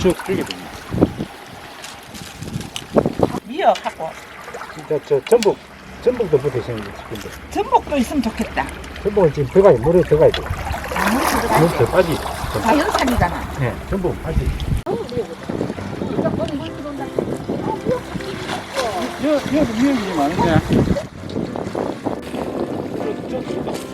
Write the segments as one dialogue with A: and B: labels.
A: 쭉 줄게 됩니다.
B: 미어 갖고
A: 진짜 저 전복, 전복도 붙으시는 게 싶은데.
B: 전복도 있으면 좋겠다.
A: 전복은 지금 들어가야, 물에 들어가야 돼.
B: 아무리 들어가
A: 물에 빠지.
B: 자연산이잖아.
A: 네, 전복은 빠지. 여, 여도 미역이 많은데. 미역도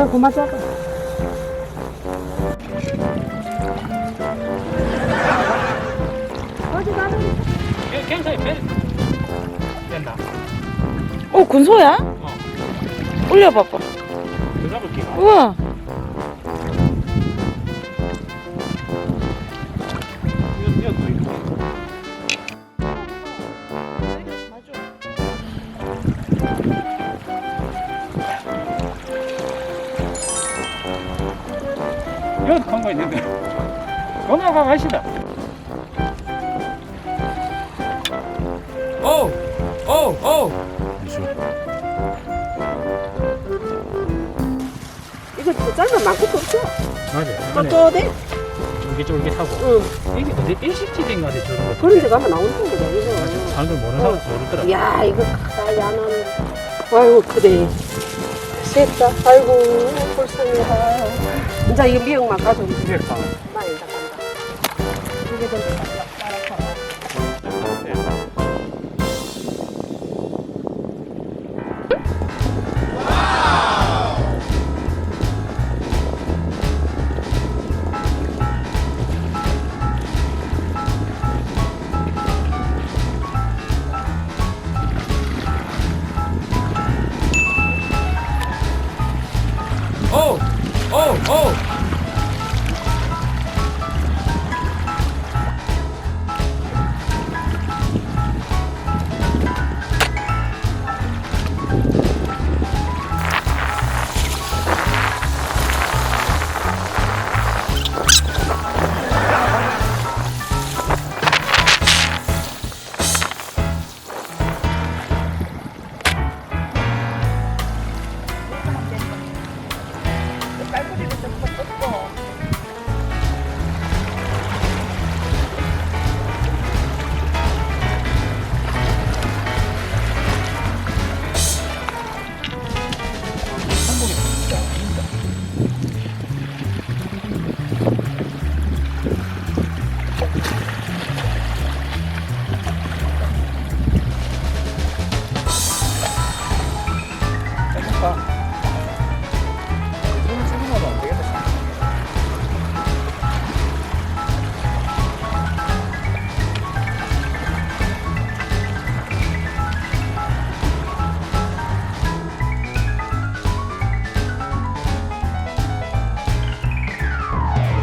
C: 그냥 그만 잡아. 어디 가는
A: 괜찮아요. 배- 된다.
D: 어, 군소야? 올려봐봐.
A: 더 잡을게요.
D: 우와.
A: 여기 큰거 있는데. 건너가 가시다.
E: 오! 오! 오!
C: 이거 더 짧아 많고도 없어.
A: 맞아요.
C: 떳떳해?
A: 쫄깃쫄깃하고.
C: 응.
A: 이게 어디 일식집인가 어디 저런 거.
C: 그런 데 가면 나오는 거다, 이거.
A: 사람들 모르는 사람 모르더라.
C: 이야, 이거 크다, 야는. 아이고, 그래. 셋다. 아이고, 불쌍해라. 이제 이거 미역만 가져오면
A: 미역탕.
C: 많이 나간다. 이게 좀 알고리를 좀 바꿨어. 한국에 진짜 없습니다. 배고파.